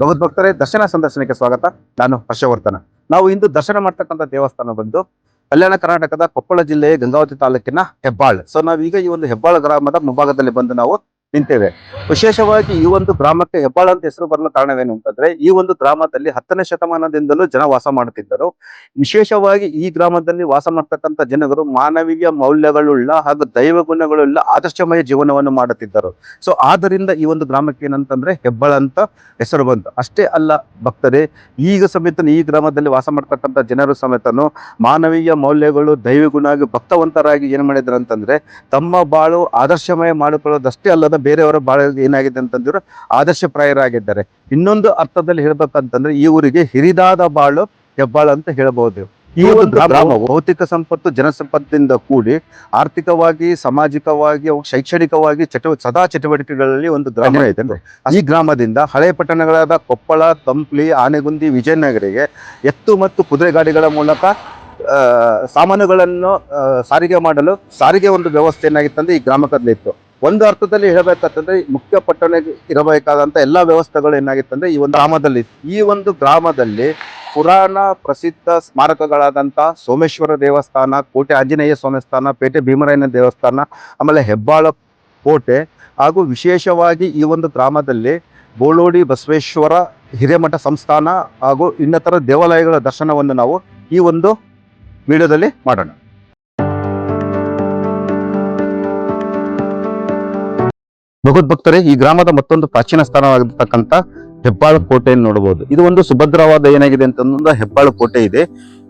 ಭಗವದ್ಭಕ್ತರೇ ದರ್ಶನ ಸಂದರ್ಶನಕ್ಕೆ ಸ್ವಾಗತ. ನಾನು ಹರ್ಷವರ್ಧನ. ನಾವು ಇಂದು ದರ್ಶನ ಮಾಡ್ತಕ್ಕಂಥ ದೇವಸ್ಥಾನ ಬಂದು ಕಲ್ಯಾಣ ಕರ್ನಾಟಕದ ಕೊಪ್ಪಳ ಜಿಲ್ಲೆಯ ಗಂಗಾವತಿ ತಾಲೂಕಿನ ಹೆಬ್ಬಾಳ್. ಸೊ ನಾವೀಗ ಈ ಒಂದು ಹೆಬ್ಬಾಳ ಗ್ರಾಮದ ಮುಂಭಾಗದಲ್ಲಿ ಬಂದು ನಾವು ನಿಂತೇವೆ. ವಿಶೇಷವಾಗಿ ಈ ಒಂದು ಗ್ರಾಮಕ್ಕೆ ಹೆಬ್ಬಾಳ ಅಂತ ಹೆಸರು ಬರಲು ಕಾರಣವೇನು ಅಂತಂದ್ರೆ, ಈ ಒಂದು ಗ್ರಾಮದಲ್ಲಿ ಹತ್ತನೇ ಶತಮಾನದಿಂದಲೂ ಜನ ವಾಸ ಮಾಡುತ್ತಿದ್ದರು. ವಿಶೇಷವಾಗಿ ಈ ಗ್ರಾಮದಲ್ಲಿ ವಾಸ ಮಾಡ್ತಕ್ಕಂಥ ಜನರು ಮಾನವೀಯ ಮೌಲ್ಯಗಳುಳ್ಳ ಹಾಗೂ ದೈವ ಗುಣಗಳುಳ್ಳ ಆದರ್ಶಮಯ ಜೀವನವನ್ನು ಮಾಡುತ್ತಿದ್ದರು. ಸೊ ಆದ್ದರಿಂದ ಈ ಒಂದು ಗ್ರಾಮಕ್ಕೆ ಏನಂತಂದ್ರೆ ಹೆಬ್ಬಾಳ ಅಂತ ಹೆಸರು ಬಂತು. ಅಷ್ಟೇ ಅಲ್ಲ ಭಕ್ತರೇ, ಈಗ ಸಮೇತ ಈ ಗ್ರಾಮದಲ್ಲಿ ವಾಸ ಮಾಡ್ತಕ್ಕಂಥ ಜನರು ಸಮೇತನು ಮಾನವೀಯ ಮೌಲ್ಯಗಳು, ದೈವ ಗುಣ ಭಕ್ತವಂತರಾಗಿ ಏನ್ ಮಾಡಿದ್ರು ಅಂತಂದ್ರೆ ತಮ್ಮ ಬಾಳು ಆದರ್ಶಮಯ ಮಾಡಿಕೊಳ್ಳೋದಷ್ಟೇ ಅಲ್ಲದ ಬೇರೆಯವರ ಬಾಳ ಏನಾಗಿದೆ ಅಂತಂದ್ರೆ ಆದರ್ಶಪ್ರಾಯರಾಗಿದ್ದಾರೆ ಇನ್ನೊಂದು ಅರ್ಥದಲ್ಲಿ ಹೇಳ್ಬೇಕಂತಂದ್ರೆ ಈ ಊರಿಗೆ ಹಿರಿದಾದ ಬಾಳು ಹೆಬ್ಬಾಳು ಅಂತ ಹೇಳಬಹುದು. ಈ ಒಂದು ಗ್ರಾಮ ಭೌತಿಕ ಸಂಪತ್ತು ಜನಸಂಪತ್ತಿನಿಂದ ಕೂಡಿ ಆರ್ಥಿಕವಾಗಿ ಸಾಮಾಜಿಕವಾಗಿ ಶೈಕ್ಷಣಿಕವಾಗಿ ಚಟುವ ಸದಾ ಚಟುವಟಿಕೆಗಳಲ್ಲಿ ಒಂದು ಗ್ರಾಮ ಇದೆ. ಈ ಗ್ರಾಮದಿಂದ ಹಳೆ ಪಟ್ಟಣಗಳಾದ ಕೊಪ್ಪಳ ತಂಪ್ಲಿ ಆನೆಗುಂದಿ ವಿಜಯನಗರಿಗೆ ಎತ್ತು ಮತ್ತು ಕುದುರೆ ಗಾಡಿಗಳ ಮೂಲಕ ಸಾಮಾನುಗಳನ್ನು ಸಾರಿಗೆ ಮಾಡಲು ಸಾರಿಗೆ ಒಂದು ವ್ಯವಸ್ಥೆ ಏನಾಗಿತ್ತಂದ್ರೆ ಈ ಗ್ರಾಮಕ್ಕಲ್ಲಿತ್ತು ಒಂದು ಅರ್ಥದಲ್ಲಿ ಹೇಳಬೇಕಂತಂದ್ರೆ ಮುಖ್ಯ ಪಟ್ಟಣಕ್ಕೆ ಇರಬೇಕಾದಂತ ಎಲ್ಲಾ ವ್ಯವಸ್ಥೆಗಳು ಏನಾಗಿತ್ತಂದ್ರೆ ಈ ಒಂದು ಗ್ರಾಮದಲ್ಲಿ ಈ ಒಂದು ಗ್ರಾಮದಲ್ಲಿ ಪುರಾಣ ಪ್ರಸಿದ್ಧ ಸ್ಮಾರಕಗಳಾದಂತ ಸೋಮೇಶ್ವರ ದೇವಸ್ಥಾನ, ಕೋಟೆ ಆಂಜನೇಯ ಸ್ವಾಮಿ ಸ್ಥಾನ ಪೇಟೆ ಭೀಮರಾಯನ ದೇವಸ್ಥಾನ, ಆಮೇಲೆ ಹೆಬ್ಬಾಳ ಕೋಟೆ ಹಾಗೂ ವಿಶೇಷವಾಗಿ ಈ ಒಂದು ಗ್ರಾಮದಲ್ಲಿ ಬೋಳೋಡಿ ಬಸವೇಶ್ವರ ಹಿರೇಮಠ ಸಂಸ್ಥಾನ ಹಾಗೂ ಇನ್ನಿತರ ದೇವಾಲಯಗಳ ದರ್ಶನವನ್ನು ನಾವು ಈ ಒಂದು ವಿಡಿಯೋದಲ್ಲಿ ಮಾಡೋಣ. ಭಗವದ್ಭಕ್ತರೇ ಈ ಗ್ರಾಮದ ಮತ್ತೊಂದು ಪ್ರಾಚೀನ ಸ್ಥಾನವಾಗಿರ್ತಕ್ಕಂಥ ಹೆಬ್ಬಾಳ ಕೋಟೆಯನ್ನು ನೋಡಬಹುದು. ಇದು ಒಂದು ಸುಭದ್ರವಾದ ಏನಾಗಿದೆ ಅಂತಂದ್ರೆ ಹೆಬ್ಬಾಳ ಕೋಟೆ ಇದೆ.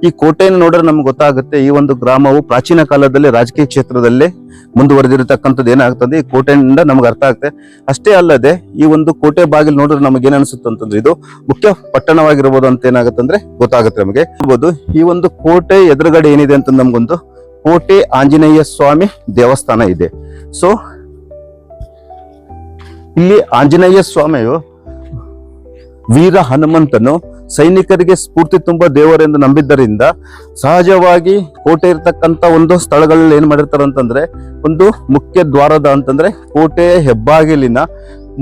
ಈ ಕೋಟೆಯನ್ನು ನೋಡಿದ್ರೆ ನಮ್ಗೆ ಗೊತ್ತಾಗುತ್ತೆ, ಈ ಒಂದು ಗ್ರಾಮವು ಪ್ರಾಚೀನ ಕಾಲದಲ್ಲಿ ರಾಜಕೀಯ ಕ್ಷೇತ್ರದಲ್ಲಿ ಮುಂದುವರೆದಿರತಕ್ಕಂಥದ್ದು ಏನಾಗ್ತದೆ, ಈ ಕೋಟೆಯಿಂದ ನಮ್ಗೆ ಅರ್ಥ ಆಗುತ್ತೆ. ಅಷ್ಟೇ ಅಲ್ಲದೆ, ಈ ಒಂದು ಕೋಟೆ ಬಾಗಿಲು ನೋಡಿದ್ರೆ ನಮ್ಗೆ ಏನ್ ಅನ್ಸುತ್ತೆ ಅಂತಂದ್ರೆ ಇದು ಮುಖ್ಯ ಪಟ್ಟಣವಾಗಿರ್ಬೋದು ಅಂತ ಏನಾಗುತ್ತೆ ಅಂದ್ರೆ ಗೊತ್ತಾಗುತ್ತೆ ನಮಗೆ. ಇರ್ಬೋದು ಈ ಒಂದು ಕೋಟೆ ಎದುರುಗಡೆ ಏನಿದೆ ಅಂತ ನಮ್ಗೊಂದು ಕೋಟೆ ಆಂಜನೇಯ ಸ್ವಾಮಿ ದೇವಸ್ಥಾನ ಇದೆ. ಸೊ ಇಲ್ಲಿ ಆಂಜನೇಯ ಸ್ವಾಮಿಯು ವೀರ ಹನುಮಂತನು ಸೈನಿಕರಿಗೆ ಸ್ಫೂರ್ತಿ ತುಂಬ ದೇವರೆಂದು ನಂಬಿದ್ದರಿಂದ ಸಹಜವಾಗಿ ಕೋಟೆ ಇರತಕ್ಕಂತ ಒಂದು ಸ್ಥಳಗಳಲ್ಲಿ ಏನ್ ಮಾಡಿರ್ತಾರೆ ಅಂತಂದ್ರೆ ಒಂದು ಮುಖ್ಯ ದ್ವಾರದ ಅಂತಂದ್ರೆ ಕೋಟೆ ಹೆಬ್ಬಾಗಿಲಿನ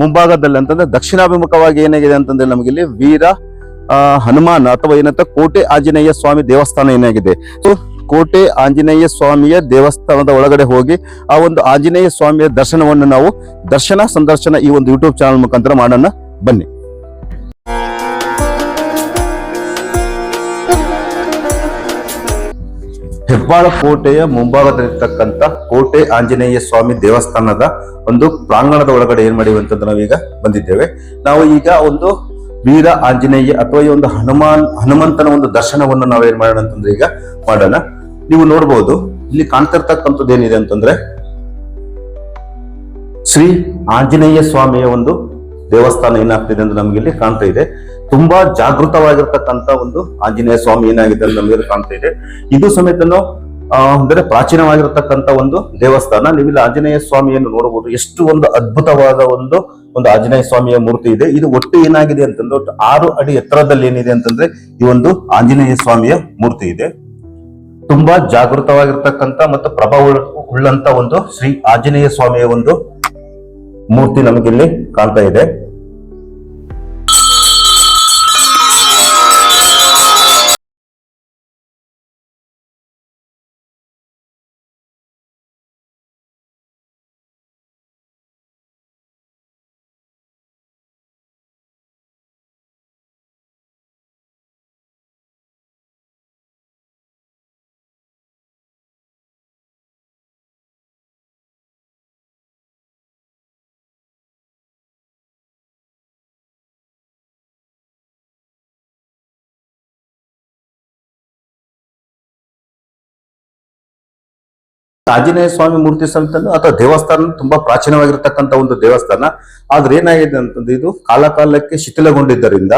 ಮುಂಭಾಗದಲ್ಲಿ ಅಂತಂದ್ರೆ ದಕ್ಷಿಣಾಭಿಮುಖವಾಗಿ ಏನಾಗಿದೆ ಅಂತಂದ್ರೆ ನಮಗೆ ಇಲ್ಲಿ ವೀರ ಹನುಮಾನ ಅಥವಾ ಏನಂತ ಕೋಟೆ ಆಂಜನೇಯ ಸ್ವಾಮಿ ದೇವಸ್ಥಾನ ಏನಾಗಿದೆ. ಸೊ ಕೋಟೆ ಆಂಜನೇಯ ಸ್ವಾಮಿಯ ದೇವಸ್ಥಾನದ ಒಳಗಡೆ ಹೋಗಿ ಆ ಒಂದು ಆಂಜನೇಯ ಸ್ವಾಮಿಯ ದರ್ಶನವನ್ನು ನಾವು ದರ್ಶನ ಸಂದರ್ಶನ ಈ ಒಂದು ಯೂಟ್ಯೂಬ್ ಚಾನಲ್ ಮುಖಾಂತರ ಮಾಡೋಣ. ಬನ್ನಿ. ಹೆಬ್ಬಾಳ ಕೋಟೆಯ ಮುಂಭಾಗದಲ್ಲಿರ್ತಕ್ಕಂಥ ಕೋಟೆ ಆಂಜನೇಯ ಸ್ವಾಮಿ ದೇವಸ್ಥಾನದ ಒಂದು ಪ್ರಾಂಗಣದ ಒಳಗಡೆ ಏನ್ ಮಾಡಿವೆ ನಾವೀಗ ಬಂದಿದ್ದೇವೆ. ನಾವು ಈಗ ಒಂದು ವೀರ ಆಂಜನೇಯ ಅಥವಾ ಈ ಒಂದು ಹನುಮಾನ್ ಹನುಮಂತನ ಒಂದು ದರ್ಶನವನ್ನು ನಾವು ಏನ್ ಮಾಡೋಣ ಅಂತಂದ್ರೆ ಈಗ ಮಾಡೋಣ. ನೀವು ನೋಡ್ಬೋದು. ಇಲ್ಲಿ ಕಾಣ್ತಾ ಇರ್ತಕ್ಕಂಥದ್ದು ಏನಿದೆ ಅಂತಂದ್ರೆ ಶ್ರೀ ಆಂಜನೇಯ ಸ್ವಾಮಿಯ ಒಂದು ದೇವಸ್ಥಾನ ಏನಾಗ್ತಿದೆ ಅಂತ ನಮ್ಗೆ ಇಲ್ಲಿ ಕಾಣ್ತಾ ಇದೆ. ತುಂಬಾ ಜಾಗೃತವಾಗಿರ್ತಕ್ಕಂತ ಒಂದು ಆಂಜನೇಯ ಸ್ವಾಮಿ ಏನಾಗಿದೆ ಅಂತ ನಮಗೆ ಕಾಣ್ತಾ ಇದೆ. ಇದು ಸಮೇತನು ಅಂದರೆ ಪ್ರಾಚೀನವಾಗಿರ್ತಕ್ಕಂತ ಒಂದು ದೇವಸ್ಥಾನ. ನೀವಿಲ್ಲಿ ಆಂಜನೇಯ ಸ್ವಾಮಿಯನ್ನು ನೋಡಬಹುದು ಎಷ್ಟು ಒಂದು ಅದ್ಭುತವಾದ ಒಂದು ಒಂದು ಆಂಜನೇಯ ಸ್ವಾಮಿಯ ಮೂರ್ತಿ ಇದೆ. ಇದು ಒಟ್ಟು ಏನಾಗಿದೆ ಅಂತಂದ್ರೆ, ಒಟ್ಟು ಆರು ಅಡಿ ಎತ್ತರದಲ್ಲಿ ಏನಿದೆ ಅಂತಂದ್ರೆ, ಈ ಒಂದು ಆಂಜನೇಯ ಸ್ವಾಮಿಯ ಮೂರ್ತಿ ಇದೆ. ತುಂಬಾ ಜಾಗೃತವಾಗಿರ್ತಕ್ಕಂಥ ಮತ್ತು ಪ್ರಭಾವ ಉಳ್ಳಂತ ಒಂದು ಶ್ರೀ ಆಂಜನೇಯ ಸ್ವಾಮಿಯ ಒಂದು ಮೂರ್ತಿ ನಮಗಿಲ್ಲಿ ಕಾಣ್ತಾ ಇದೆ. ಆಂಜನೇಯ ಸ್ವಾಮಿ ಮೂರ್ತಿ ಸಮೇತನು ಅಥವಾ ದೇವಸ್ಥಾನ ತುಂಬಾ ಪ್ರಾಚೀನವಾಗಿರ್ತಕ್ಕಂಥ ಒಂದು ದೇವಸ್ಥಾನ. ಆದ್ರೆ ಏನಾಗಿದೆ ಅಂತಂದ್ರೆ ಇದು ಕಾಲಕಾಲಕ್ಕೆ ಶಿಥಿಲಗೊಂಡಿದ್ದರಿಂದ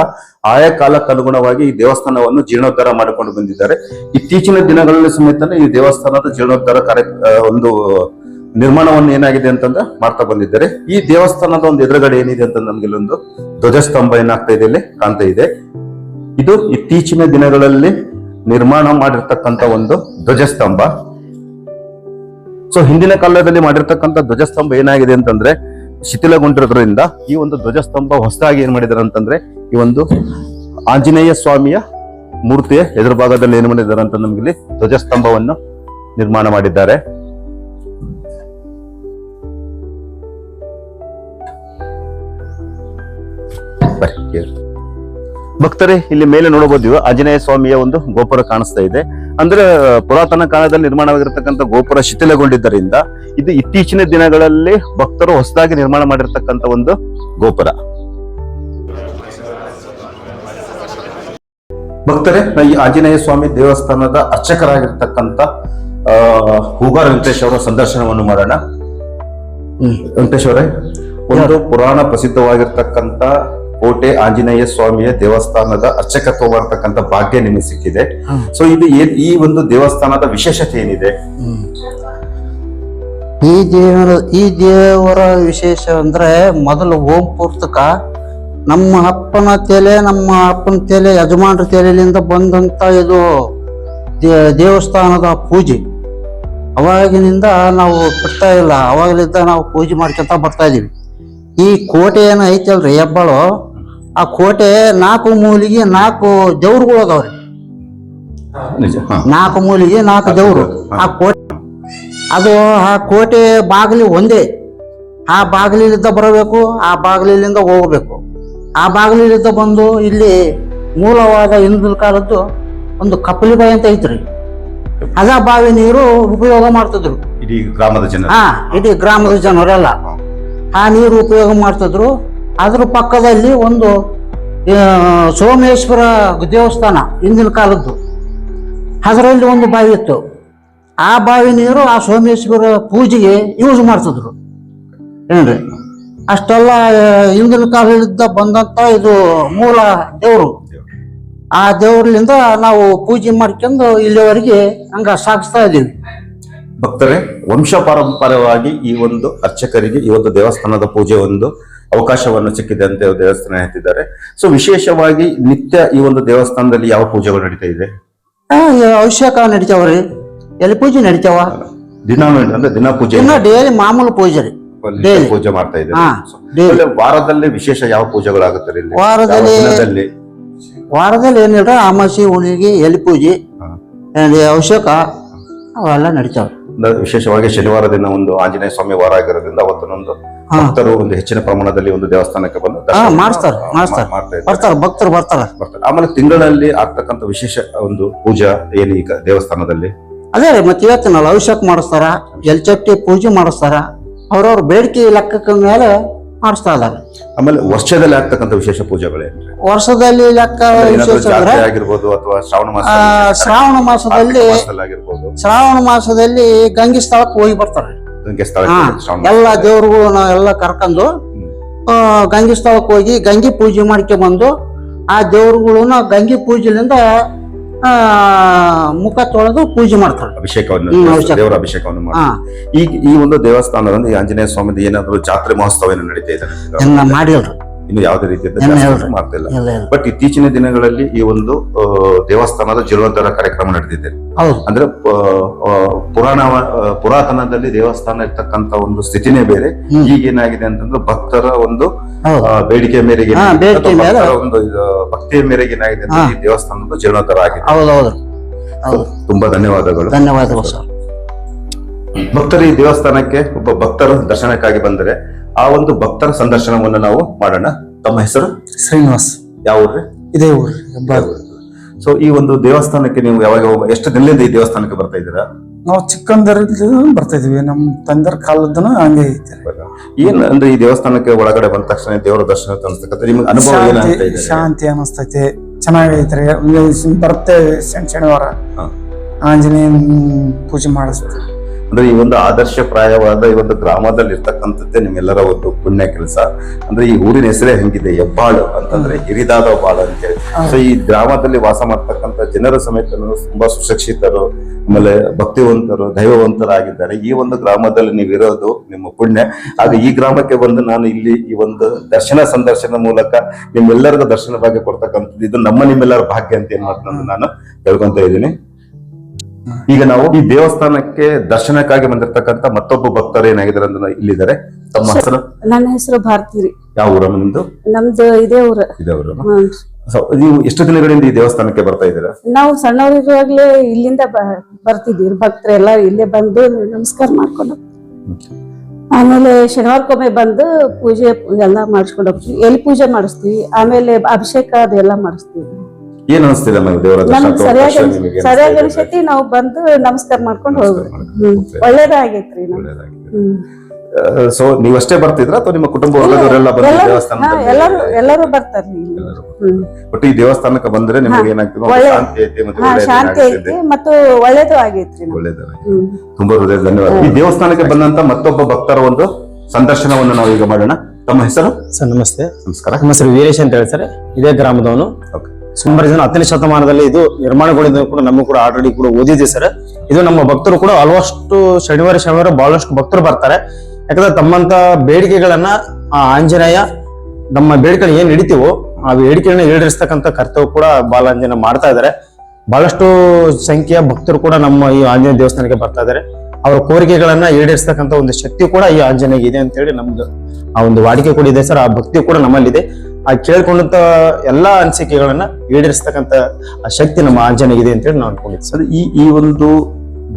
ಆಯಾ ಕಾಲಕ್ಕೆ ಅನುಗುಣವಾಗಿ ಈ ದೇವಸ್ಥಾನವನ್ನು ಜೀರ್ಣೋದ್ಧಾರ ಮಾಡಿಕೊಂಡು ಬಂದಿದ್ದಾರೆ. ಇತ್ತೀಚಿನ ದಿನಗಳಲ್ಲಿ ಸಮೇತ ಈ ದೇವಸ್ಥಾನದ ಜೀರ್ಣೋದ್ಧಾರ ಕಾರ್ಯ ಒಂದು ನಿರ್ಮಾಣವನ್ನು ಏನಾಗಿದೆ ಅಂತಂದ್ರೆ ಮಾಡ್ತಾ ಬಂದಿದ್ದಾರೆ. ಈ ದೇವಸ್ಥಾನದ ಒಂದು ಎದುರುಗಡೆ ಏನಿದೆ ಅಂತ ನಮ್ಗೆ ಇಲ್ಲೊಂದು ಧ್ವಜಸ್ತಂಭ ಏನಾಗ್ತಾ ಇದೆ ಇಲ್ಲಿ ಕಾಣ್ತಾ ಇದೆ. ಇದು ಇತ್ತೀಚಿನ ದಿನಗಳಲ್ಲಿ ನಿರ್ಮಾಣ ಮಾಡಿರ್ತಕ್ಕಂಥ ಒಂದು ಧ್ವಜಸ್ತಂಭ. ಸೊ ಹಿಂದಿನ ಕಾಲದಲ್ಲಿ ಮಾಡಿರ್ತಕ್ಕಂಥ ಧ್ವಜಸ್ತಂಭ ಏನಾಗಿದೆ ಅಂತಂದ್ರೆ ಶಿಥಿಲಗೊಂಡಿರೋದ್ರಿಂದ ಈ ಒಂದು ಧ್ವಜಸ್ತಂಭ ಹೊಸದಾಗಿ ಏನ್ ಮಾಡಿದಾರೆ ಅಂತಂದ್ರೆ ಈ ಒಂದು ಆಂಜನೇಯ ಸ್ವಾಮಿಯ ಮೂರ್ತಿಯ ಎದುರು ಭಾಗದಲ್ಲಿ ಏನು ಮಾಡಿದ್ದಾರೆ ಅಂತ ನಮ್ಗೆ ಇಲ್ಲಿ ಧ್ವಜಸ್ತಂಭವನ್ನು ನಿರ್ಮಾಣ ಮಾಡಿದ್ದಾರೆ. ಭಕ್ತರೇ, ಇಲ್ಲಿ ಮೇಲೆ ನೋಡಬಹುದು ಆಂಜನೇಯ ಸ್ವಾಮಿಯ ಒಂದು ಗೋಪುರ ಕಾಣಿಸ್ತಾ ಇದೆ. ಅಂದ್ರೆ ಪುರಾತನ ಕಾಲದಲ್ಲಿ ನಿರ್ಮಾಣವಾಗಿರ್ತಕ್ಕಂಥ ಗೋಪುರ ಶಿಥಿಲಗೊಂಡಿದ್ದರಿಂದ ಇದು ಇತ್ತೀಚಿನ ದಿನಗಳಲ್ಲಿ ಭಕ್ತರು ಹೊಸದಾಗಿ ನಿರ್ಮಾಣ ಮಾಡಿರ್ತಕ್ಕಂಥ ಒಂದು ಗೋಪುರ. ಭಕ್ತರೇ ಈ ಆಂಜನೇಯ ಸ್ವಾಮಿ ದೇವಸ್ಥಾನದ ಅರ್ಚಕರಾಗಿರ್ತಕ್ಕಂಥ ಹೂಗಾರ ವೆಂಕಟೇಶ್ ಅವರ ಸಂದರ್ಶನವನ್ನು ಮಾಡೋಣ. ವೆಂಕಟೇಶ್ ಅವರೇ ಒಂದು ಪುರಾಣ ಪ್ರಸಿದ್ಧವಾಗಿರ್ತಕ್ಕಂಥ ಕೋಟೆ ಆಂಜನೇಯ ಸ್ವಾಮಿಯ ದೇವಸ್ಥಾನದ ಅರ್ಚಕತ್ವ ಮಾಡ್ತಕ್ಕಂಥ ಭಾಗ್ಯ ನಿಮಗೆ ಸಿಕ್ಕಿದೆ. ಸೊ ಇದು ಈ ಒಂದು ದೇವಸ್ಥಾನದ ವಿಶೇಷತೆ ಏನಿದೆ? ಈ ದೇವರ ಈ ದೇವರ ವಿಶೇಷ ಅಂದ್ರೆ ಮೊದಲು ಓಂ ಪೂರ್ತಕ ನಮ್ಮ ಅಪ್ಪನ ತಲೆ ನಮ್ಮ ಅಪ್ಪನ ತಲೆ ಯಜಮಾನ್ರ ತಲೆಯಿಂದ ಬಂದಂತ ಇದು ದೇವಸ್ಥಾನದ ಪೂಜೆ. ಅವಾಗಿನಿಂದ ನಾವು ಬಿಡ್ತಾ ಇಲ್ಲ. ಅವಾಗಲಿಂದ ನಾವು ಪೂಜೆ ಮಾಡ್ಕೊಂತ ಬರ್ತಾ ಇದೀವಿ. ಈ ಕೋಟೆ ಏನು ಐತಲ್ರಿ ಹೆಬ್ಬಾಳು. ಆ ಕೋಟೆ ನಾಲ್ಕು ಮೂಲಿಗೆ ನಾಲ್ಕು ದೇವ್ರುಗಳು ಅದಾವ್ರಿ. ನಿಜ ಹಾ. ನಾಲ್ಕು ಮೂಲಿಗೆ ನಾಲ್ಕು ದೇವ್ರು. ಆ ಕೋಟೆ ಅದು ಆ ಕೋಟೆ ಬಾಗಿಲು ಒಂದೇ. ಆ ಬಾಗಿಲಿಂದ ಬರಬೇಕು ಆ ಬಾಗಿಲಿಂದ ಹೋಗಬೇಕು. ಆ ಬಾಗಿಲಿಂದ ಬಂದು ಇಲ್ಲಿ ಮೂಲವಾದ ಹಿಂದಿನ ಕಾಲದ್ದು ಒಂದು ಕಪ್ಪಲಿ ಬಾಯಿ ಅಂತ ಐತ್ರಿ. ಅದ ಬಾವಿ ನೀರು ಉಪಯೋಗ ಮಾಡ್ತಿದ್ರು. ಇಡೀ ಗ್ರಾಮದ ಜನ ಹಾ ಇಡೀ ಗ್ರಾಮದ ಜನರೆಲ್ಲ. ಆ ನೀರು ಉಪಯೋಗ ಮಾಡ್ತಿದ್ರು. ಅದ್ರ ಪಕ್ಕದಲ್ಲಿ ಒಂದು ಸೋಮೇಶ್ವರ ದೇವಸ್ಥಾನ ಹಿಂದಿನ ಕಾಲದ್ದು. ಅದರಲ್ಲಿ ಒಂದು ಬಾವಿ ಇತ್ತು. ಆ ಬಾವಿ ನೀರು ಆ ಸೋಮೇಶ್ವರ ಪೂಜೆಗೆ ಯೂಸ್ ಮಾಡ್ತಿದ್ರು. ಏನ್ರಿ? ಅಷ್ಟೆಲ್ಲ ಹಿಂದಿನ ಕಾಲದಿಂದ ಬಂದಂತ ಇದು ಮೂಲ ದೇವರು. ಆ ದೇವ್ರಲಿಂದ ನಾವು ಪೂಜೆ ಮಾಡ್ಕೊಂಡು ಇಲ್ಲಿವರೆಗೆ ಹಂಗ ಸಾಗಿಸ್ತಾ ಇದ್ದೀವಿ. ಭಕ್ತರೇ, ವಂಶ ಪಾರಂಪರ್ಯವಾಗಿ ಈ ಒಂದು ಅರ್ಚಕರಿಗೆ ಈ ಒಂದು ದೇವಸ್ಥಾನದ ಪೂಜೆ ಒಂದು ಅವಕಾಶವನ್ನು ಸಿಕ್ಕಿದೆ ಅಂತ ದೇವಸ್ಥಾನ ಹೇಳ್ತಿದ್ದಾರೆ ಸೊ ವಿಶೇಷವಾಗಿ ನಿತ್ಯ ಈ ಒಂದು ದೇವಸ್ಥಾನದಲ್ಲಿ ಯಾವ ಪೂಜೆಗಳು ನಡೀತಾ ಇದೆ? ಆ, ನಡೀತಾವ್ರಿ ಎಲ್ಲಿ ಪೂಜೆ ನಡೀತಾವ? ದಿನ ಅಂದ್ರೆ ದಿನ ಪೂಜೆ ಡೈಲಿ ಮಾಮೂಲು ಪೂಜೆ ರೀ. ಪೂಜೆ ಮಾಡ್ತಾ ಇದ್ದಾರೆ. ವಾರದಲ್ಲಿ ವಿಶೇಷ ಯಾವ ಪೂಜೆಗಳಾಗುತ್ತಾರೆ ಇಲ್ಲಿ? ವಾರದಲ್ಲಿ- ವಾರದಲ್ಲಿ ಏನಿಲ್ಲ ಅಮಾಸಿ ಹುಣ್ಣಿಗೆ ಎಲ್ಲಿ ಪೂಜೆ ಅವಶ್ಯಕ ಅವೆಲ್ಲ ನಡಿತಾವ. ವಿಶೇಷವಾಗಿ ಶನಿವಾರ ದಿನ ಒಂದು ಆಂಜನೇಯ ಸ್ವಾಮಿ ವಾರ ಆಗಿರೋದ್ರಿಂದ ಅವತ್ತೊಂದು. ಭಕ್ತರು ಒಂದು ಹೆಚ್ಚಿನ ಪ್ರಮಾಣದಲ್ಲಿ ಒಂದು ದೇವಸ್ಥಾನಕ್ಕೆ ಬಂದು ಮಾಡ್ತಾರ ಬರ್ತಾರ ಭಕ್ತರು ಬರ್ತಾರ. ಬರ್ತಾರೆ. ಆಮೇಲೆ ತಿಂಗಳಲ್ಲಿ ಆಗ್ತಕ್ಕಂಥ ವಿಶೇಷ ಒಂದು ಪೂಜಾ ಏನು ಈಗ ದೇವಸ್ಥಾನದಲ್ಲಿ? ಅದೇ ರೀ ಮತ್ತೆ ಇವತ್ತಿನಲ್ಲ ಅಭಿಷೇಕ ಮಾಡಿಸ್ತಾರ ಎಲ್ ಚಟ್ಟಿ ಪೂಜೆ ಮಾಡಿಸ್ತಾರ ಅವ್ರವ್ರ ಬೇಡಿಕೆ ಲೆಕ್ಕಕ್ಕ ಮೇಲೆ ಮಾಡಿಸ್ತಾ ಇಲ್ಲ ಆಮೇಲೆ ವರ್ಷದಲ್ಲಿ ಆಗ್ತಕ್ಕಂಥ ವಿಶೇಷ ಪೂಜೆಗಳು ವರ್ಷದಲ್ಲಿ ಲೆಕ್ಕ ಅಂದ್ರೆ ವಿಶೇಷ ಆಗಿರ್ಬೋದು ಅಥವಾ ಶ್ರಾವಣ ಮಾಸ ಶ್ರಾವಣ ಮಾಸದಲ್ಲಿ ಶ್ರಾವಣ ಮಾಸದಲ್ಲಿ ಗಂಗೆ ಸ್ಥಳಕ್ಕೆ ಹೋಗಿ ಬರ್ತಾರೆ. ಎಲ್ಲಾ ದೇವ್ರುಗಳು ನಾವೆಲ್ಲ ಕರ್ಕೊಂಡು ಆ, ಗಂಗೆ ಸ್ಥಳಕ್ಕೆ ಹೋಗಿ ಗಂಗೆ ಪೂಜೆ ಮಾಡ್ಕೊಂಡ್ ಬಂದು ಆ ದೇವ್ರುಗಳನ್ನ ಗಂಗೆ ಪೂಜೆಲಿಂದ ಆ ಮುಖ ತೊಳೆದು ಪೂಜೆ ಮಾಡ್ತಾರೆ ಅಭಿಷೇಕವನ್ನು ದೇವರ ಅಭಿಷೇಕವನ್ನು ಮಾಡ್ತಾರೆ ಈಗ ಈ ಒಂದು ದೇವಸ್ಥಾನದಲ್ಲಿ ಆಂಜನೇಯ ಸ್ವಾಮಿ ಏನಾದ್ರು ಜಾತ್ರೆ ಮಹೋತ್ಸವ ಏನು ನಡೀತಾ ಇದೆ ಮಾಡಿಲ್ರಿ. ಇನ್ನು ಯಾವುದೇ ರೀತಿಯ ಮಾಡ್ತಿಲ್ಲ ಬಟ್ ಇತ್ತೀಚಿನ ದಿನಗಳಲ್ಲಿ ಈ ಒಂದು ದೇವಸ್ಥಾನದ ಜೀರ್ಣೋದ್ಧಾರ ಕಾರ್ಯಕ್ರಮ ನಡೆದಿದೆ ಹೌದು. ಅಂದ್ರೆ ಪುರಾಣ ಪುರಾತನದಲ್ಲಿ ದೇವಸ್ಥಾನ ಇರ್ತಕ್ಕಂತ ಒಂದು ಸ್ಥಿತಿನೇ ಬೇರೆ. ಈಗೇನಾಗಿದೆ ಈಗ ಏನಾಗಿದೆ ಅಂತಂದ್ರೆ ಭಕ್ತರ ಒಂದು ಬೇಡಿಕೆ ಮೇರೆಗೆ ಒಂದು ಭಕ್ತಿಯ ಮೇರೆಗೆ ಏನಾಗಿದೆ ಈ ದೇವಸ್ಥಾನದ ಜೀರ್ಣೋದ್ಧಾರ ಆಗಿದೆ. ತುಂಬಾ ಧನ್ಯವಾದಗಳು. ಧನ್ಯವಾದಗಳು ಸರ್. ಭಕ್ತರು ಈ ದೇವಸ್ಥಾನಕ್ಕೆ ಒಬ್ಬ ಭಕ್ತರು ದರ್ಶನಕ್ಕಾಗಿ ಬಂದರೆ ಆ ಒಂದು ಭಕ್ತರ ಸಂದರ್ಶನವನ್ನು ನಾವು ಮಾಡೋಣ. ತಮ್ಮ ಹೆಸರು? ಶ್ರೀನಿವಾಸ್. ಯಾವ ಊರ್ರಿ ಇದೇ ಊರು ಹೆಬ್ಬಾಳು. ಸೊ ಈ ಒಂದು ದೇವಸ್ಥಾನಕ್ಕೆ ನೀವು ಯಾವಾಗ ಎಷ್ಟು ದಿನದಿಂದ ಈ ದೇವಸ್ಥಾನಕ್ಕೆ ಬರ್ತಾ ಇದ್ದೀರಾ? ನಾವು ಚಿಕ್ಕಂದರಿಂದ ಬರ್ತಾ ಇದೀವಿ ನಮ್ಮ ತಂದೆರ ಕಾಲದನ ಹಂಗೆ ಐತೆ. ಏನ್ ಅಂದ್ರೆ ಈ ದೇವಸ್ಥಾನಕ್ಕೆ ಒಳಗಡೆ ಬಂದ ತಕ್ಷಣ ದೇವರ ದರ್ಶನ ಅನ್ಸ್ತಕ್ಕಂಥ ನಿಮ್ಗೆ ಅನುಭವ ಶಾಂತಿ ಇದೆ? ಶಾಂತಿ ಅನಿಸ್ತೈತೆ. ಚೆನ್ನಾಗೈತ್ರಿ. ಬರ್ತೇವೆ ಶನಿ ಶನಿವಾರ. ಆಂಜನೇಯನ್ ಪೂಜೆ ಮಾಡಿಸ್ತೀವಿ. ಅಂದ್ರೆ ಈ ಒಂದು ಆದರ್ಶಪ್ರಾಯವಾದ ಈ ಒಂದು ಗ್ರಾಮದಲ್ಲಿ ಇರ್ತಕ್ಕಂಥದ್ದೇ ನಿಮ್ಮೆಲ್ಲರ ಒಂದು ಪುಣ್ಯ ಕೆಲಸ. ಅಂದ್ರೆ ಈ ಊರಿನ ಹೆಸರೇ ಹೆಂಗಿದೆ ಹೆಬ್ಬಾಳು ಅಂತಂದ್ರೆ ಹಿರಿದಾದ ಬಾಳು ಅಂತ ಹೇಳಿ ಸೊ ಈ ಗ್ರಾಮದಲ್ಲಿ ವಾಸ ಮಾಡ್ತಕ್ಕಂಥ ಜನರ ಸಮೇತ ತುಂಬಾ ಸುಶಿಕ್ಷಿತರು ಆಮೇಲೆ ಭಕ್ತಿವಂತರು ದೈವವಂತರಾಗಿದ್ದಾರೆ. ಈ ಒಂದು ಗ್ರಾಮದಲ್ಲಿ ನೀವು ಇರೋದು ನಿಮ್ಮ ಪುಣ್ಯ. ಆಗ ಈ ಗ್ರಾಮಕ್ಕೆ ಬಂದು ನಾನು ಇಲ್ಲಿ ಈ ಒಂದು ದರ್ಶನ ಸಂದರ್ಶನ ಮೂಲಕ ನಿಮ್ಮೆಲ್ಲರಿಗೂ ದರ್ಶನ ಭಾಗ್ಯ ಕೊಡ್ತಕ್ಕಂಥದ್ದು. ಇದು ನಮ್ಮ ನಿಮ್ಮೆಲ್ಲರ ಭಾಗ್ಯ ಅಂತ ಏನ್ ಮಾಡ್ತಾನೆ ನಾನು ಹೇಳ್ಕೊಂತ ಇದ್ದೀನಿ. ಈಗ ನಾವು ಈ ದೇವಸ್ಥಾನಕ್ಕೆ ದರ್ಶನಕ್ಕಾಗಿ ಬಂದಿರತಕ್ಕಂತ ಮತ್ತೊಬ್ಬ ಭಕ್ತರು ಏನಾಗಿದ್ದಾರೆ ಅಂದ್ರೆ ಇಲ್ಲಿದ್ದಾರೆ. ತಮ್ಮ ಹೆಸರು? ನನ್ನ ಹೆಸರು ಭಾರತೀರಿ ಯಾವ ಊರ ನಿಮ್ದು? ನಮ್ದು ಇದೇ ಊರ. ಇದೇ ಊರ ನೀವು ಎಷ್ಟು ದಿನಗಳಿಂದ ಈ ದೇವಸ್ಥಾನಕ್ಕೆ ಬರ್ತಾ ಇದ್ದೀರಾ? ನಾವು ಸಣ್ಣವರಿರುವಾಗ್ಲೇ ಇಲ್ಲಿಂದ ಬ- ಬರ್ತಿದ್ವಿ ಭಕ್ತರೆಲ್ಲ ಇಲ್ಲೇ ಬಂದು ನಮಸ್ಕಾರ ಮಾಡ್ಕೊಂಡು. ಆಮೇಲೆ ಶನಿವಾರಕ್ಕೊಮ್ಮೆ ಬಂದು ಪೂಜೆ ಎಲ್ಲ ಮಾಡಿಸ್ಕೊಂಡು ಹೋಗ್ತೀವಿ. ಎಲ್ಲಿ ಪೂಜೆ ಮಾಡಿಸ್ತೀವಿ? ಆಮೇಲೆ ಅಭಿಷೇಕ ಅದೆಲ್ಲ ಮಾಡಿಸ್ತೀವಿ. ಏನ್ ಅನಿಸ್ತಿದೆ ದೇವರ ಸರಿಯಾಗಿ ಅನಿಸ್ತಾ ನಾವು ಬಂದು ನಮಸ್ಕಾರ ಮಾಡ್ಕೊಂಡು ಹೋಗ್ಬೇಕು? ಒಳ್ಳೇದಾಗೈತ್ರಿ. ಸೊ ನೀವಷ್ಟೇ ಬರ್ತಿದ್ರ ಅಥವಾ ನಿಮ್ಮ ಕುಟುಂಬ ವರ್ಗದವರೆಲ್ಲ ಬಂದು ಎಲ್ಲರೂ- ಎಲ್ಲರೂ ಹ್ಮ್. ಬಟ್ ಈ ದೇವಸ್ಥಾನಕ್ಕೆ ಬಂದ್ರೆ ನಿಮಗೆ ಏನಾಗ್ತದೆ? ಶಾಂತಿ ಐತಿ ಮತ್ತೆ ಶಾಂತಿ ಐತಿ ಮತ್ತು ಒಳ್ಳೇದು ಆಗೈತ್ರಿ ನಮ್ಗೆ. ತುಂಬಾ ಹೃದಯ ಧನ್ಯವಾದ. ಈ ದೇವಸ್ಥಾನಕ್ಕೆ ಬಂದಂತ ಮತ್ತೊಬ್ಬ ಭಕ್ತರ ಒಂದು ಸಂದರ್ಶನವನ್ನು ನಾವು ಈಗ ಮಾಡೋಣ. ತಮ್ಮ ಹೆಸರು? ಸರ್ ನಮಸ್ತೆ. ನಮಸ್ಕಾರ. ನಮ್ಮ ಹೆಸರು ವೀರೇಶ್ ಅಂತ ಹೇಳಿ ಸರ್. ಇದೇ ಗ್ರಾಮದವನು. Okay. ಸುಮಾರು ಜನ ಹತ್ತನೇ ಶತಮಾನದಲ್ಲಿ ಇದು ನಿರ್ಮಾಣಗೊಂಡಿದ್ದು ಕೂಡ ನಮಗೂ ಕೂಡ ಆಲ್ರೆಡಿ ಕೂಡ ಓದಿದೆ ಸರ್. ಇದು ನಮ್ಮ ಭಕ್ತರು ಕೂಡ ಆಲ್ಮೋಸ್ಟ್ ಶನಿವಾರ ಶನಿವಾರ ಬಹಳಷ್ಟು ಭಕ್ತರು ಬರ್ತಾರೆ. ಯಾಕಂದ್ರೆ ತಮ್ಮಂತ ಬೇಡಿಕೆಗಳನ್ನ ಆ ಆಂಜನೇಯ ನಮ್ಮ ಬೇಡಿಕೆ ಏನ್ ಹಿಡಿತೀವೋ ಆ ಬೇಡಿಕೆಗಳನ್ನ ಈಡೇರಿಸ್ತಕ್ಕಂಥ ಕರ್ತವ್ಯ ಕೂಡ ಬಾಲಾಂಜನ ಮಾಡ್ತಾ ಇದ್ದಾರೆ ಬಹಳಷ್ಟು ಸಂಖ್ಯೆಯ ಭಕ್ತರು ಕೂಡ ನಮ್ಮ ಈ ಆಂಜನೇಯ ದೇವಸ್ಥಾನಕ್ಕೆ ಬರ್ತಾ ಇದ್ದಾರೆ ಅವರ ಕೋರಿಕೆಗಳನ್ನ ಈಡೇರಿಸ್ತಕ್ಕಂಥ ಒಂದು ಶಕ್ತಿ ಕೂಡ ಈ ಆಂಜನೇಯ ಇದೆ ಅಂತ ಹೇಳಿ ನಮ್ದು ಆ ಒಂದು ವಾಡಿಕೆ ಕೂಡ ಇದೆ ಸರ್. ಆ ಭಕ್ತಿ ಕೂಡ ನಮ್ಮಲ್ಲಿದೆ. ಆ ಕೇಳ್ಕೊಂಡಂತ ಎಲ್ಲಾ ಅನಿಸಿಕೆಗಳನ್ನ ಈಡೇರಿಸ್ತಕ್ಕಂತ ಆ ಶಕ್ತಿ ನಮ್ಮ ಆಂಜನೇಯ ಇದೆ ಅಂತ ಹೇಳಿ ನಾವು ಅನ್ಕೊಂಡಿದ್ದೆ ಸರ್ ಸರ್, ಈ ಈ ಒಂದು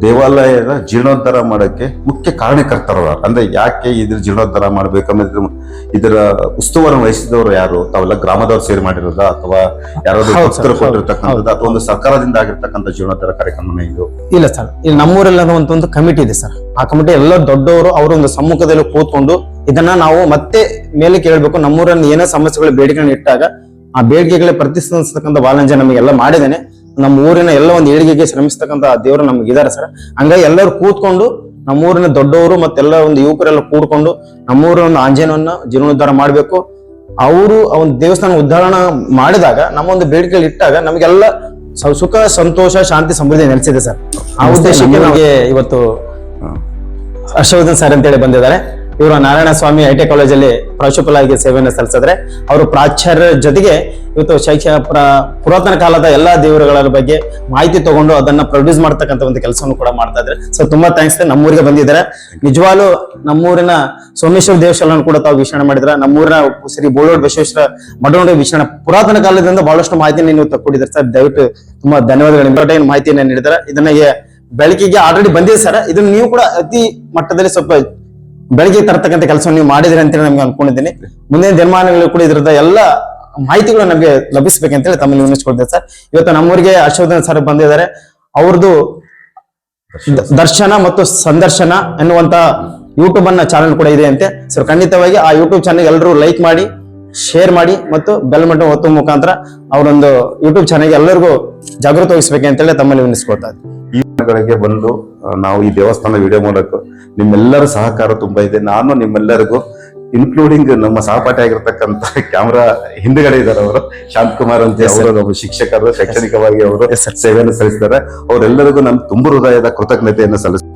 ದೇವಾಲಯದ ಜೀರ್ಣೋದ್ಧಾರ ಮಾಡೋಕ್ಕೆ ಮುಖ್ಯ ಕಾರಣಕರ್ತರು ಅಂದರೆ ಯಾಕೆ ಇದ್ರ ಜೀರ್ಣೋದ್ಧಾರ ಮಾಡ್ಬೇಕಂದ್ರೆ ಇದ್ರ- ಇದರ ಉಸ್ತುವಾರಿ ವಹಿಸಿದವರು ಯಾರು? ತಾವೆಲ್ಲ ಗ್ರಾಮದವ್ರು ಸೇರಿ ಮಾಡಿರೋದ? ಅಥವಾ ಯಾರಾದ್ರೂ ಹೌದು ಭಕ್ತರು ಕೊಟ್ಟಿರ್ತಕ್ಕಂಥದ್ದು? ಅಥವಾ ಒಂದು ಸರ್ಕಾರದಿಂದ ಆಗಿರ್ತಕ್ಕಂಥ ಜೀರ್ಣೋದ್ಧಾರ ಕಾರ್ಯಕ್ರಮನೇ ಇದು? ಇಲ್ಲ ಸರ್ ಇಲ್ಲಿ ನಮ್ಮೂರಲ್ಲಿ ಒಂದು ಒಂದು ಕಮಿಟಿ ಇದೆ ಸರ್. ಆ ಕಮಿಟಿ ಎಲ್ಲ ದೊಡ್ಡವರು ಅವರ ಒಂದು ಸಮ್ಮುಖದಲ್ಲಿ ಕೂತ್ಕೊಂಡು ಇದನ್ನ ನಾವು ಮತ್ತೆ ಮೇಲೆ ಕೇಳಬೇಕು. ನಮ್ಮೂರಲ್ಲಿ ಏನೋ ಸಮಸ್ಯೆಗಳು ಬೇಡಿಕೆಗಳನ್ನ ಇಟ್ಟಾಗ ಆ ಬೇಡಿಕೆಗಳೇ ಪ್ರತಿಸ್ಪಂದಿಸ್ತಕ್ಕಂಥ ವಾಲಂಜ ನಮಗೆಲ್ಲ ಮಾಡಿದ್ದೇನೆ. ನಮ್ಮ ಊರಿನ ಎಲ್ಲ ಒಂದು ಏಳಿಗೆಗೆ ಶ್ರಮಿಸ್ತಕ್ಕಂಥ ದೇವರು ನಮ್ಗೆ ಇದಾರೆ ಸರ್. ಹಂಗಾಗಿ ಎಲ್ಲರೂ ಕೂತ್ಕೊಂಡು ನಮ್ಮೂರಿನ ದೊಡ್ಡವರು ಮತ್ತೆಲ್ಲ ಒಂದು ಯುವಕರೆಲ್ಲ ಕೂಡ್ಕೊಂಡು ನಮ್ಮೂರ ಒಂದು ಆಂಜನೇಯನ ಜೀರ್ಣೋದ್ಧಾರ ಮಾಡಬೇಕು. ಅವರು ಆ ಒಂದು ದೇವಸ್ಥಾನ ಉದ್ಧಾರಣ ಮಾಡಿದಾಗ ನಮ್ಮ ಒಂದು ಬೇಡಿಕೆಗಳು ಇಟ್ಟಾಗ ನಮಗೆಲ್ಲ ಸುಖ ಸಂತೋಷ ಶಾಂತಿ ಸಮೃದ್ಧಿ ನೆಲೆಸಿದೆ ಸರ್. ಆ ಉದ್ದೇಶಕ್ಕೆ ನಮಗೆ ಇವತ್ತು ಹರ್ಷವರ್ಧನ್ ಸರ್ ಅಂತೇಳಿ ಬಂದಿದ್ದಾರೆ. ಇವರು ನಾರಾಯಣ ಸ್ವಾಮಿ ಐ ಟಿ ಕಾಲೇಜಲ್ಲಿ ಪ್ರಾಂಶುಪಾಲಾಗಿ ಸೇವೆಯನ್ನು ಸಲ್ಲಿಸಿದ್ರೆ ಅವರು ಪ್ರಾಚಾರ್ಯರ ಜೊತೆಗೆ ಇವತ್ತು ಶೈಕ್ಷಣ ಪ್ರ- ಪುರಾತನ ಕಾಲದ ಎಲ್ಲಾ ದೇವರುಗಳ ಬಗ್ಗೆ ಮಾಹಿತಿ ತಗೊಂಡು ಅದನ್ನ ಪ್ರೊಡ್ಯೂಸ್ ಮಾಡ್ತಕ್ಕಂಥ ಒಂದು ಕೆಲಸವನ್ನು ಕೂಡ ಮಾಡ್ತಾ ಇದ್ದಾರೆ. ಸೊ ತುಂಬಾ ಥ್ಯಾಂಕ್ಸ್ ನಮ್ಮೂರಿಗೆ ಬಂದಿದ್ದಾರೆ. ನಿಜವಾಗ್ಲೂ ನಮ್ಮೂರಿನ ಸೋಮೇಶ್ವರ ದೇವಸ್ಥಾನ ಕೂಡ ತಾವು ವೀಕ್ಷಣೆ ಮಾಡಿದ್ರ. ನಮ್ಮೂರಿನ ಶ್ರೀ ಬೋಳೋಡ್ ಬಸವೇಶ್ವರ ಮಠೋಡ ವೀಕ್ಷಣೆ ಪುರಾತನ ಕಾಲದಿಂದ ಬಹಳಷ್ಟು ಮಾಹಿತಿಯನ್ನು ನೀವು ತಕ್ಕೊಂಡಿದ್ದಾರೆ ಸರ್. ದಯವಿಟ್ಟು ತುಂಬಾ ಧನ್ಯವಾದಗಳು. ಇಂಪಾರ್ಟೆಂಟ್ ಮಾಹಿತಿಯನ್ನು ನೀಡಿದ್ದಾರೆ. ಇದನ್ನ ಬೆಳಕಿಗೆ ಆಲ್ರೆಡಿ ಬಂದಿದೆ ಸರ್. ಇದನ್ನ ನೀವು ಕೂಡ ಅತಿ ಮಟ್ಟದಲ್ಲಿ ಸ್ವಲ್ಪ ಬೆಳಗ್ಗೆ ತರತಕ್ಕಂಥ ಕೆಲಸವನ್ನು ನೀವು ಮಾಡಿದ್ರಿ ಅಂತೇಳಿ ನಮ್ಗೆ ಅನ್ಕೊಂಡಿದ್ದೀನಿ. ಮುಂದಿನ ದಿನಮಾನಗಳು ಕೂಡ ಇದರದ ಎಲ್ಲ ಮಾಹಿತಿಗಳು ನಮಗೆ ಲಭಿಸ್ಬೇಕಂತೇಳಿ ತಮ್ಮಲ್ಲಿ ವಿನಿಸ್ಕೊಳ್ತೇವೆ ಸರ್. ಇವತ್ತು ನಮ್ಮೂರಿಗೆ ಹರ್ಷವರ್ಧನ್ ಸರ್ ಬಂದಿದ್ದಾರೆ. ಅವ್ರದ್ದು ದರ್ಶನ ಮತ್ತು ಸಂದರ್ಶನ ಎನ್ನುವಂತ ಯೂಟ್ಯೂಬ್ ಅನ್ನ ಚಾನಲ್ ಕೂಡ ಇದೆ ಅಂತೆ. ಸರ್ ಖಂಡಿತವಾಗಿ ಆ ಯೂಟ್ಯೂಬ್ ಚಾನಲ್ ಎಲ್ಲರೂ ಲೈಕ್ ಮಾಡಿ ಶೇರ್ ಮಾಡಿ ಮತ್ತು ಬೆಲ್ ಮಟ್ಟ ಹೊತ್ತು ಮುಖಾಂತರ ಅವರೊಂದು ಯೂಟ್ಯೂಬ್ ಚಾನಲ್ಗೆ ಎಲ್ಲರಿಗೂ ಜಾಗೃತಿ ಅಂತೇಳಿ ತಮ್ಮಲ್ಲಿ ವಿನಿಸ್ಕೊಳ್ತಾ ಈ ಗಳಿಗೆ ಬಂದು ನಾವು ಈ ದೇವಸ್ಥಾನ ವಿಡಿಯೋ ಮೂಲಕ ನಿಮ್ಮೆಲ್ಲರ ಸಹಕಾರ ತುಂಬಾ ಇದೆ. ನಾನು ನಿಮ್ಮೆಲ್ಲರಿಗೂ ಇನ್ಕ್ಲೂಡಿಂಗ್ ನಮ್ಮ ಸಹಪಾಠಿ ಆಗಿರ್ತಕ್ಕಂತ ಕ್ಯಾಮ್ರಾ ಹಿಂದ್ಗಡೆ ಇದ್ದಾರೆ ಅವರು ಶಾಂತ್ ಕುಮಾರ್ ಅಂತ. ಅವರು ಒಬ್ಬ ಶಿಕ್ಷಕರು ಶೈಕ್ಷಣಿಕವಾಗಿ ಅವರು. ಸೇವೆಯನ್ನು ಸಲ್ಲಿಸಿದ್ದಾರೆ. ಅವರೆಲ್ಲರಿಗೂ ನಮ್ಮ ತುಂಬ ಹೃದಯದ ಕೃತಜ್ಞತೆಯನ್ನು ಸಲ್ಲಿಸ್ತೀನಿ.